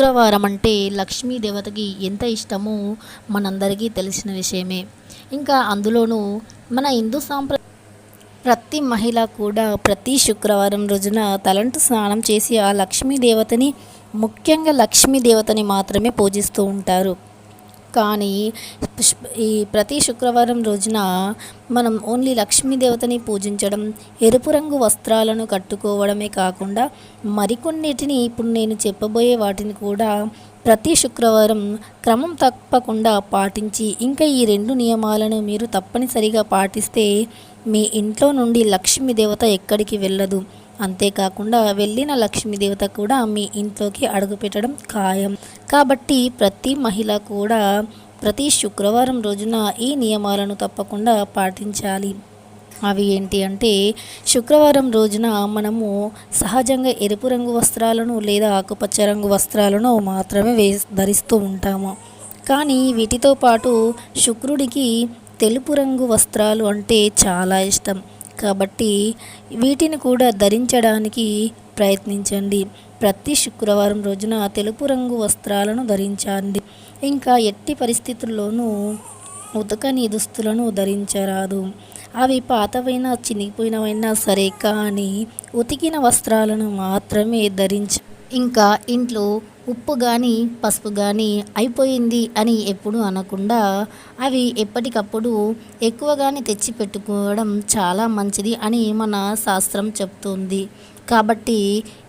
శుక్రవారం అంటే లక్ష్మీ దేవతకి ఎంత ఇష్టమో మనందరికీ తెలిసిన విషయమే. ఇంకా అందులోనూ మన హిందూ సాంప్ర ప్రతి మహిళ కూడా ప్రతి శుక్రవారం రోజున తలంటు స్నానం చేసి ఆ లక్ష్మీ దేవతని ముఖ్యంగా లక్ష్మీ దేవతని మాత్రమే పూజిస్తూ ఉంటారు. కానీ ఈ ప్రతి శుక్రవారం రోజున మనం ఓన్లీ లక్ష్మీదేవతని పూజించడం ఎరుపు రంగు వస్త్రాలను కట్టుకోవడమే కాకుండా మరికొన్నిటిని ఇప్పుడు నేను చెప్పబోయే వాటిని కూడా ప్రతి శుక్రవారం క్రమం తప్పకుండా పాటించి ఇంకా ఈ రెండు నియమాలను మీరు తప్పనిసరిగా పాటిస్తే మీ ఇంట్లో నుండి లక్ష్మీదేవత ఎక్కడికి వెళ్ళదు. అంతేకాకుండా వెళ్ళిన లక్ష్మీదేవత కూడా మీ ఇంట్లోకి అడుగుపెట్టడం ఖాయం. కాబట్టి ప్రతి మహిళ కూడా ప్రతి శుక్రవారం రోజున ఈ నియమాలను తప్పకుండా పాటించాలి. అవి ఏంటి అంటే శుక్రవారం రోజున మనము సహజంగా ఎరుపు రంగు వస్త్రాలను లేదా ఆకుపచ్చ రంగు వస్త్రాలను మాత్రమే వే ధరిస్తూ ఉంటాము. కానీ వీటితో పాటు శుక్రుడికి తెలుపు రంగు వస్త్రాలు అంటే చాలా ఇష్టం. కాబట్టి వీటిని కూడా ధరించడానికి ప్రయత్నించండి. ప్రతి శుక్రవారం రోజున తెలుపు రంగు వస్త్రాలను ధరించండి. ఇంకా ఎట్టి పరిస్థితుల్లోనూ ఉతకని దుస్తులను ధరించరాదు. అవి పాతవైనా చినిగిపోయినవైనా సరే కానీ ఉతికిన వస్త్రాలను మాత్రమే ధరించ ఇంకా ఇంట్లో ఉప్పు కానీ పసుపు కానీ అయిపోయింది అని ఎప్పుడు అనకుండా అవి ఎప్పటికప్పుడు ఎక్కువగానే తెచ్చి పెట్టుకోవడం చాలా మంచిది అని మన శాస్త్రం చెప్తుంది. కాబట్టి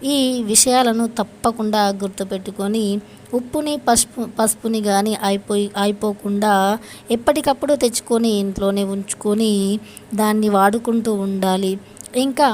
ఈ విషయాలను తప్పకుండా గుర్తుపెట్టుకొని ఉప్పుని పసుపు పసుపుని కానీ అయిపోయి అయిపోకుండా ఎప్పటికప్పుడు తెచ్చుకొని ఇంట్లోనే ఉంచుకొని దాన్ని వాడుకుంటూ ఉండాలి. ఇంకా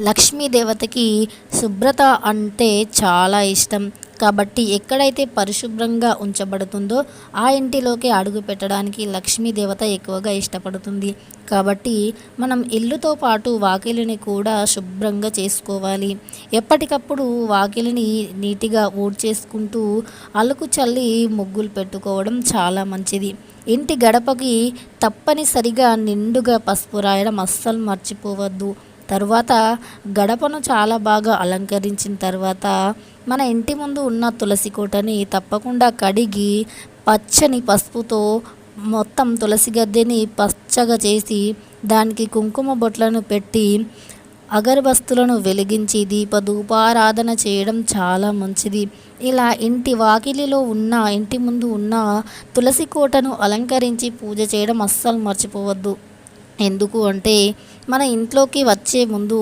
లక్ష్మీదేవతకి శుభ్రత అంటే చాలా ఇష్టం. కాబట్టి ఎక్కడైతే పరిశుభ్రంగా ఉంచబడుతుందో ఆ ఇంటిలోకి అడుగు పెట్టడానికి లక్ష్మీదేవత ఎక్కువగా ఇష్టపడుతుంది. కాబట్టి మనం ఇల్లుతో పాటు వాకిలిని కూడా శుభ్రంగా చేసుకోవాలి. ఎప్పటికప్పుడు వాకిలిని నీటిగా ఊడ్చేసుకుంటూ అలుకు చల్లి ముగ్గులు పెట్టుకోవడం చాలా మంచిది. ఇంటి గడపకి తప్పనిసరిగా నిండుగా పసుపు రాయడం అస్సలు మర్చిపోవద్దు. తరువాత గడపను చాలా బాగా అలంకరించిన తర్వాత మన ఇంటి ముందు ఉన్న తులసి కోటని తప్పకుండా కడిగి పచ్చని పసుపుతో మొత్తం తులసి గద్దెని పచ్చగా చేసి దానికి కుంకుమ బొట్లను పెట్టి అగరబస్తులను వెలిగించి దీపధూపారాధన చేయడం చాలా మంచిది. ఇలా ఇంటి వాకిలిలో ఉన్న ఇంటి ముందు ఉన్న తులసి కోటను అలంకరించి పూజ చేయడం అస్సలు మర్చిపోవద్దు. ఎందుకు అంటే మన ఇంట్లోకి వచ్చే ముందు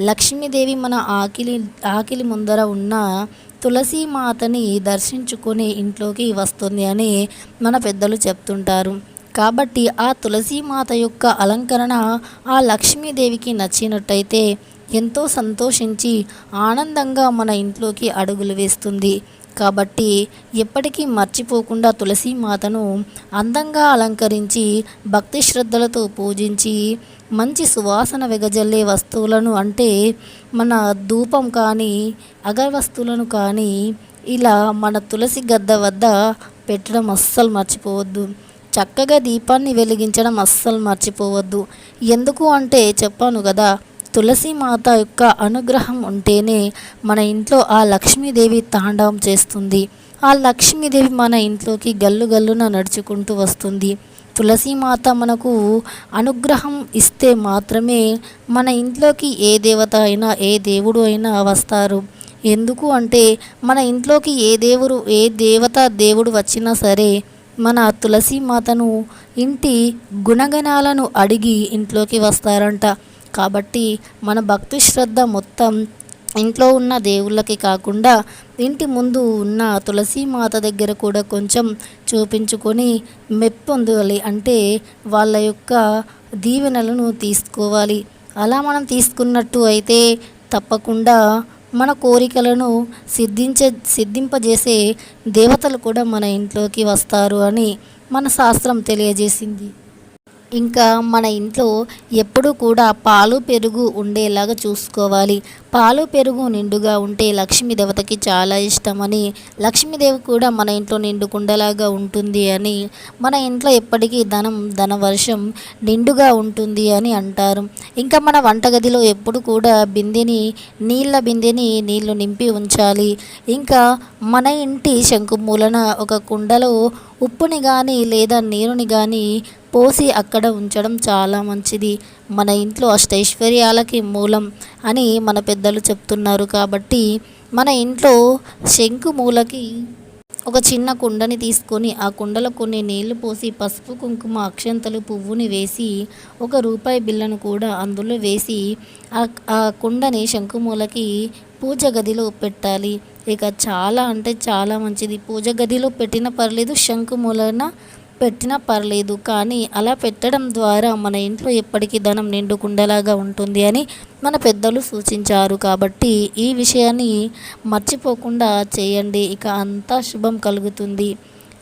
లక్ష్మీదేవి మన ఆకిలి ఆకిలి ముందర ఉన్న తులసి మాతని దర్శించుకొని ఇంట్లోకి వస్తుంది అని మన పెద్దలు చెప్తుంటారు. కాబట్టి ఆ తులసి మాత యొక్క అలంకరణ ఆ లక్ష్మీదేవికి నచ్చినట్టయితే ఎంతో సంతోషించి ఆనందంగా మన ఇంట్లోకి అడుగులు వేస్తుంది. కాబట్టి ఎప్పటికీ మర్చిపోకుండా తులసి మాతను అందంగా అలంకరించి భక్తి శ్రద్ధలతో పూజించి మంచి సువాసన వెగజల్లే వస్తువులను అంటే మన ధూపం కానీ అగరవస్తువులను కానీ ఇలా మన తులసి గద్ద వద్ద పెట్టడం అస్సలు మర్చిపోవద్దు. చక్కగా దీపాన్ని వెలిగించడం అస్సలు మర్చిపోవద్దు. ఎందుకు అంటే చెప్పాను కదా తులసి మాత యొక్క అనుగ్రహం ఉంటేనే మన ఇంట్లో ఆ లక్ష్మీదేవి తాండవం చేస్తుంది. ఆ లక్ష్మీదేవి మన ఇంట్లోకి గల్లు గల్లున నడుచుకుంటూ వస్తుంది. తులసి మాత మనకు అనుగ్రహం ఇస్తే మాత్రమే మన ఇంట్లోకి ఏ దేవత అయినా ఏ దేవుడు అయినా వస్తారు. ఎందుకు అంటే మన ఇంట్లోకి ఏ దేవుడు ఏ దేవత దేవుడు వచ్చినా సరే మన తులసి మాతను ఇంటి గుణగణాలను అడిగి ఇంట్లోకి వస్తారంట. కాబట్టి మన భక్తి శ్రద్ధ మొత్తం ఇంట్లో ఉన్న దేవుళ్ళకి కాకుండా ఇంటి ముందు ఉన్న తులసి మాత దగ్గర కూడా కొంచెం చూపించుకొని మెప్పొందాలి. అంటే వాళ్ళ యొక్క దీవెనలను తీసుకోవాలి. అలా మనం తీసుకున్నట్టు అయితే తప్పకుండా మన కోరికలను సిద్ధించే సిద్ధింపజేసే దేవతలు కూడా మన ఇంట్లోకి వస్తారు అని మన శాస్త్రం తెలియజేసింది. ఇంకా మన ఇంట్లో ఎప్పుడూ కూడా పాలు పెరుగు ఉండేలాగా చూసుకోవాలి. పాలు పెరుగు నిండుగా ఉంటే లక్ష్మీ దేవతకి చాలా ఇష్టమని లక్ష్మీదేవి కూడా మన ఇంట్లో నిండుకుండలాగా ఉంటుంది అని మన ఇంట్లో ఎప్పటికీ ధనం ధనవర్షం నిండుగా ఉంటుంది అని అంటారు. ఇంకా మన వంటగదిలో ఎప్పుడు కూడా బిందెని నీళ్ళ బిందెని నీళ్ళు నింపి ఉంచాలి. ఇంకా మన ఇంటి శంకుమూలన ఒక కుండలో ఉప్పుని కానీ లేదా నీరుని కానీ పోసి అక్కడ ఉంచడం చాలా మంచిది. మన ఇంట్లో అష్టైశ్వర్యాలకి మూలం అని మన పెద్దలు చెప్తున్నారు కాబట్టి మన ఇంట్లో శంకు మూలకి ఒక చిన్న కుండని తీసుకొని ఆ కుండలో కొన్ని నీళ్ళు పోసి పసుపు కుంకుమ అక్షంతలు పువ్వుని వేసి ఒక రూపాయి బిళ్ళను కూడా అందులో వేసి ఆ ఆ కుండని శంకుమూలకి పూజ గదిలో పెట్టాలి. ఇక చాలా అంటే చాలా మంచిది. పూజ గదిలో పెట్టిన పర్లేదు శంకుమూలన పెట్టినా పర్లేదు కానీ అలా పెట్టడం ద్వారా మన ఇంట్లో ఎప్పటికీ ధనం నిండుకుండేలాగా ఉంటుంది అని మన పెద్దలు సూచించారు. కాబట్టి ఈ విషయాన్ని మర్చిపోకుండా చేయండి. ఇక అంతా శుభం కలుగుతుంది.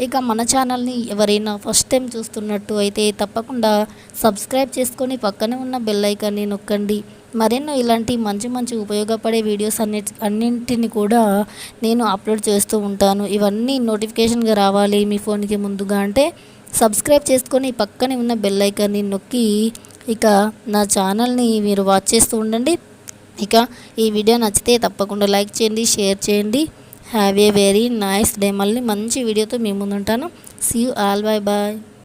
ఇక మన ఛానల్ని ఎవరైనా ఫస్ట్ టైం చూస్తున్నట్టు అయితే తప్పకుండా సబ్స్క్రైబ్ చేసుకొని పక్కనే ఉన్న బెల్ ఐకాన్ని నొక్కండి. మరెన్నో ఇలాంటి మంచి మంచి ఉపయోగపడే వీడియోస్ అన్ని అన్నింటిని కూడా నేను అప్లోడ్ చేస్తూ ఉంటాను. ఇవన్నీ నోటిఫికేషన్గా రావాలి మీ ఫోన్కి ముందుగా అంటే సబ్స్క్రైబ్ చేసుకొని పక్కనే ఉన్న బెల్ ఐకాన్ని నొక్కి ఇక నా ఛానల్ని మీరు వాచ్ చేస్తూ ఉండండి. ఇక ఈ వీడియో నచ్చితే తప్పకుండా లైక్ చేయండి షేర్ చేయండి. Have a very nice day. మళ్ళీ మంచి వీడియోతో మీ ముందుంటాను. See you all bye bye